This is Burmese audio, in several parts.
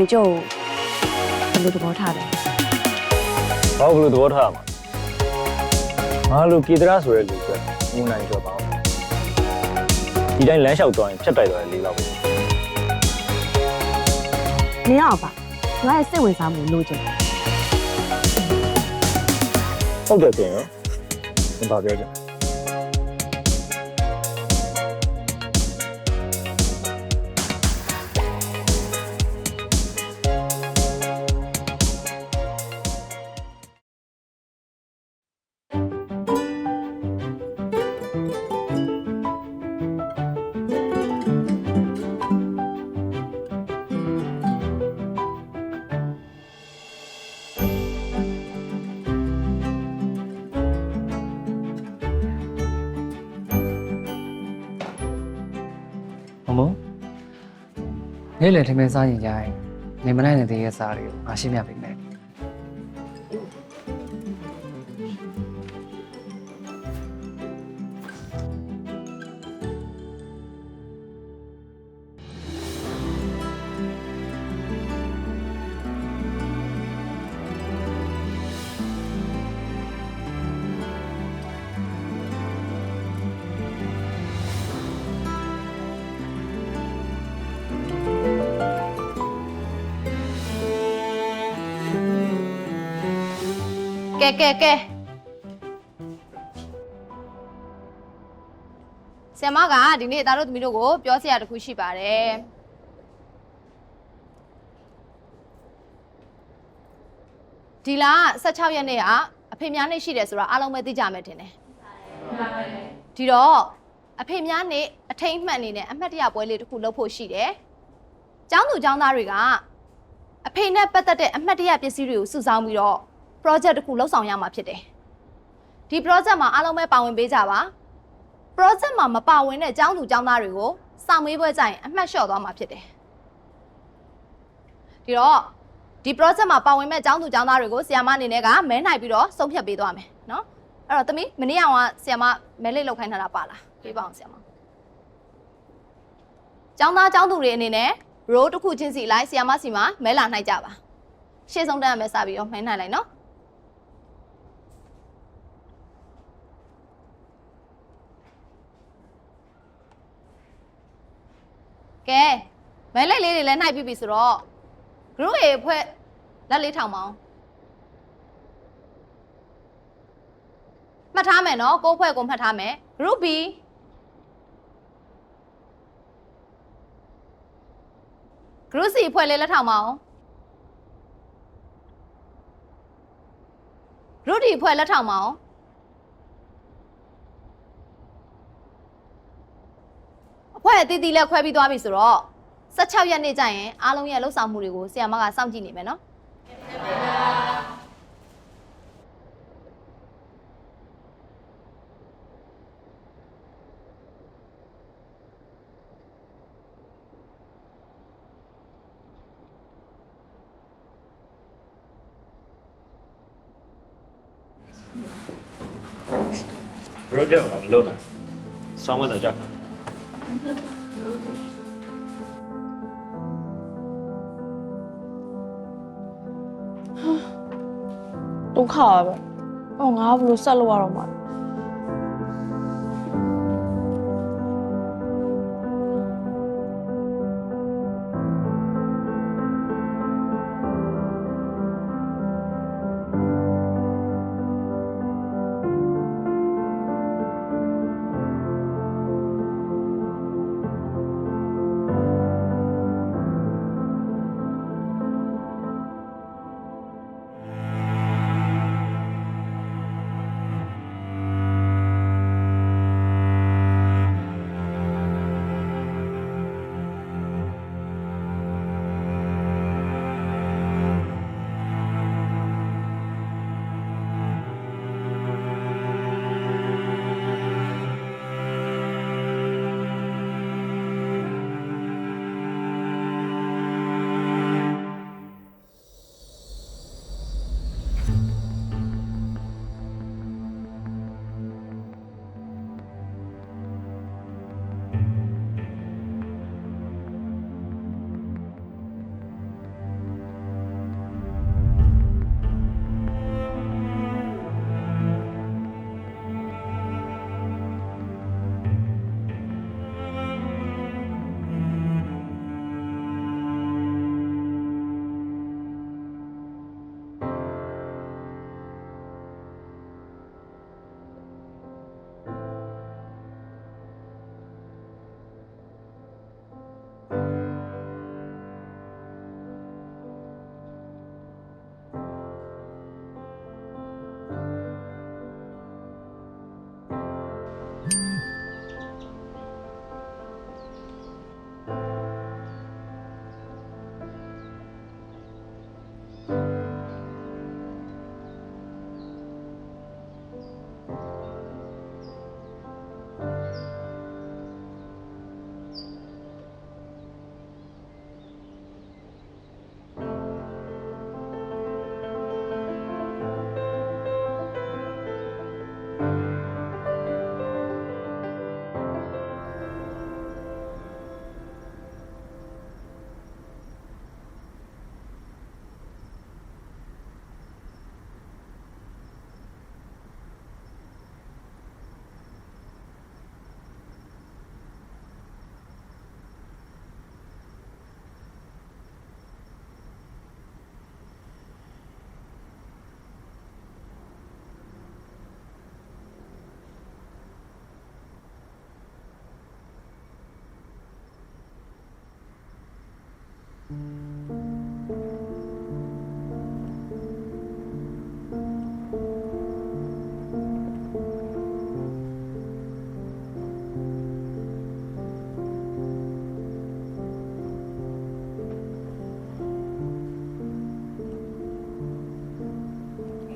မမိုနိုင်ကျော်ကိုဘယ်လိုသဘောထားလဲဘာလို့ဘယ်လိုသဘောထားရမှာငါလိုကေတရာဆိုတဲ့လူကမူနိုင်ကျော်ပါအောင်ဒီတိုင်းလမ်းလျှောက်သွားရင်ဖြတ်တိုက်သွားတယ်လေးလောက်ပဲနင်အောင်ပါငါရဲ့စိတ်ဝင်စားမှုလိုချင်တယ်ဟုတ်တယ်ပြင်ရောဘာပြောကြမ နေ့လည်ထမင်းစားရင်ကြရင်နေမနိုင်တဲ့တည်းရဲ့စားတွေကိုငါရှင်းပြပေးမယ် ကဲကဲကဲဆရာမကဒီနေ့သားတို့သမီးတို့ကိုပြောစရာတစ်ခုရှိပါတယ်ဒီလ16ရက်နေ့ကအဖေများနေ့ရှိတယ်ဆိုတော့အားလုံးပဲသိကြမယ်ထင်တယ်ဒီတော့အဖေများနေ့အထိတ်အမှတ်အနေနဲ့အမှတ်တရပွဲလေးတစ်ခုလုပ်ဖို့ရှိတယ်ကျောင်းသူကျောင်းသားတွေကအဖေနဲ့ပတ်သက်တဲ့အမှတ်တရပစ္စည်းတွေကိုစုဆောင်းပြီးတော့ project တစ်ခုလှုပ်ဆောင်ရမှာဖြစ်တယ်ဒီ project မှာအားလုံးပဲပါဝင်ပေးကြပါ project မှာမပါဝင်တဲ့ကျောင်းသူကျောင်းသားတွေကိုစာမေးပွဲကြရင်အမှတ်လျှော့သွားမှာဖြစ်တယ်ဒီတော့ဒီ project မှာပါဝင်မဲ့ကျောင်းသူကျောင်းသားတွေကိုဆီယာမအနေနဲ့ကမဲနိုင်ပြီးတော့ဆုံးဖြတ်ပေးသွားမယ်နော်အဲ့တော့တမီးမနေ့ကဆီယာမမဲလေးလောက်ခိုင်းထားတာပါလားပေးပါအောင်ဆီယာမကျောင်းသားကျောင်းသူတွေအနေနဲ့ row တစ်ခုချင်းစီလိုက်ဆီယာမစီမှာမဲလာနိုင်ကြပါရှေ့ဆုံးတန်းကမဲစပြီးတော့မဲနိုင်လိုက်နော် ကဲ မဲလက်လေးတွေလည်းနှိုက်ပြီးပြီဆိုတော့ group A အဖွဲ့လက်လေးထောင်ပါအောင်မှတ်ထားမယ်နော်ကိုယ့်အဖွဲ့ကိုမှတ်ထားမယ် group B group C အဖွဲ့လေးလက်ထောင်ပါအောင် group D အဖွဲ့လက်ထောင်ပါအောင်အဖွဲ့အသီးသီးလည်းခွဲပြီးသွားပြီဆိုတော့ 16ရက်နေ့ကျရင်အားလုံးရဲ့လှုပ်ဆောင်မှုတွေကိုဆရာမကစောင့်ကြည့်နေမယ်နော်ဘရိုဂျက်ကိုလုံးလာဆောင်းမတော့ကြ ဒုက္ခပါပဲ။ဟောငါဘယ်လိုဆက်လုပ်ရတော့မှာလဲ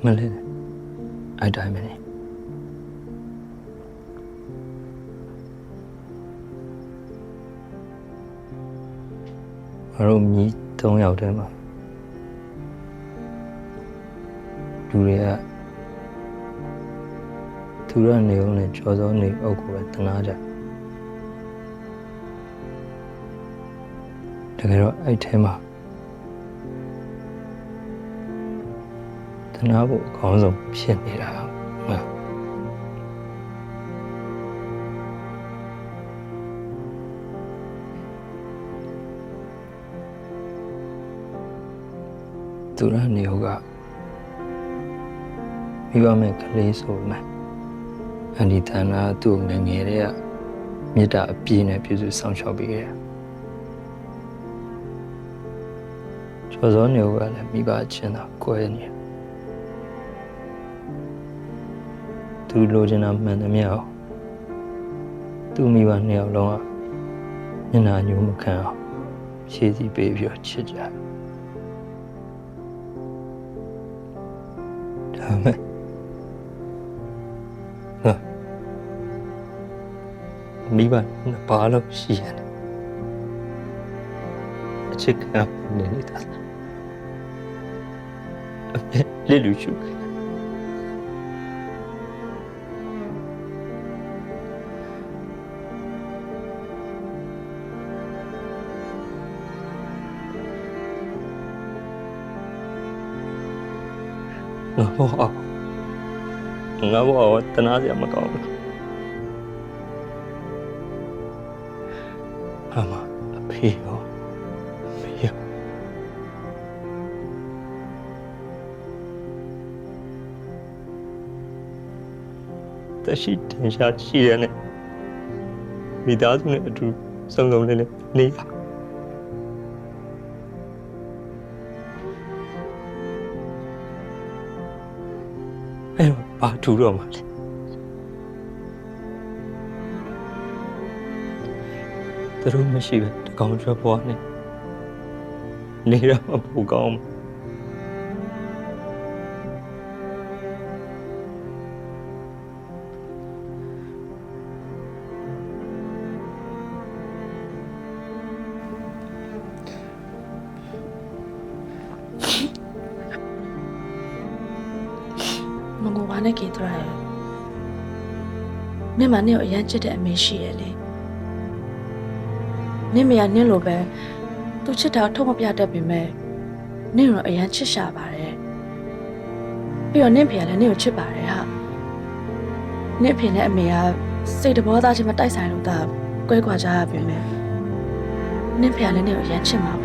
မလေးအဲ့တိုင်း မလေးငါတို့မြည်၃ယောက်တည်းမှာလူတွေကသူရနေအောင်နဲ့ကြော်စောနေအုပ်ကိုပဲတနာကြတကယ်တော့အဲ့ထဲမှာတနာဖို့အကောင်းဆုံးဖြစ်နေတာ သူရနေအောင်ကမိဘမဲ့ကလေးဆိုမှအန်ဒီတန်နာသူ့ငယ်ငယ်တဲ့ကမေတ္တာအပြည့်နဲ့ပြုစုဆောင်ရှောက်ပေးခဲ့တယ်ကျော်စောနေအောင်ကလည်းမိဘအချင်းသာကွဲနေတယ်သူလိုချင်တာမှန်သမျှအောင်သူ့မိဘနှစ်ယောက်လုံးကမျက်နှာညှိုးမခံအောင်ရှေ့စီပေးပြီးတော့ချစ်ကြတယ် ဒါမဲ့ဟာမိဘနှစ်ပါးလို့ရှိရတယ်အချစ်ခံနေနေတာအမေလေးလူချူ ငါဘောအောင်ငါဘောအောင်တနာစရာမကောင်းဘူးအမအဖေရောအဖေရောတရှိတင်ရှားရှိရတဲ့မိသားစုနဲ့အတူစုံစုံလေးလေးနေရ ဘာထူတော့မှာလဲသူတို့မရှိပဲတကောင်ကျွတ်ဘွားနဲ့နေရမှာပူကောင်းမှာ မနင့်ကိုအရန်ချစ်တဲ့အမေရှိရဲ့လေနင့်မရနင့်လိုပဲသူချစ်တာကိုထုတ်မပြတတ်ပေမဲ့နင့်တော့အရန်ချစ်ရှာပါတယ်ပြီးတော့နင့်ဖေကလည်းနင့်ကိုချစ်ပါတယ်ဟာနင့်ဖေနဲ့အမေကစိတ်တဘောသားချင်းမတိုက်ဆိုင်လို့သာကွဲကွာကြရပြီမဲ့နင့်ဖေကလည်းနင့်ကိုအရန်ချစ်မှာပါ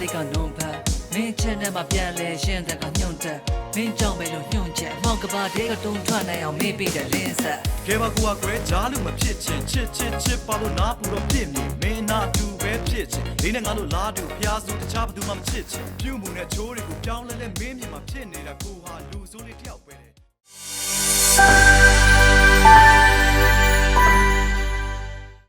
လေးကနုံဖတ်မင်းချင်နဲ့မှပြန်လဲရှင်းတဲ့ကညွန့်တဲ့မင်းကြောင့်ပဲလို့ညွန့်ချက်မောင်ကဘာတဲ့ကတုံထွက်နိုင်အောင်မင်းပေးတဲ့လင်းဆက်ကဲပါကူကကွဲကြားလို့မဖြစ်ချင်ချစ်ချစ်ချစ်ပါလို့နားပူတော့ပြစ်မြင်မင်းနာတူပဲဖြစ်ချင်လေးနဲ့ငါတို့လားတူဖျားစုတခြားဘသူမှမချစ်ချင်ပြုမှုနဲ့ချိုးတွေကိုပြောင်းလဲလဲမင်းမြင်မှာဖြစ်နေတာကိုဟာလူစိုးလေးတယောက်ပဲတဲ့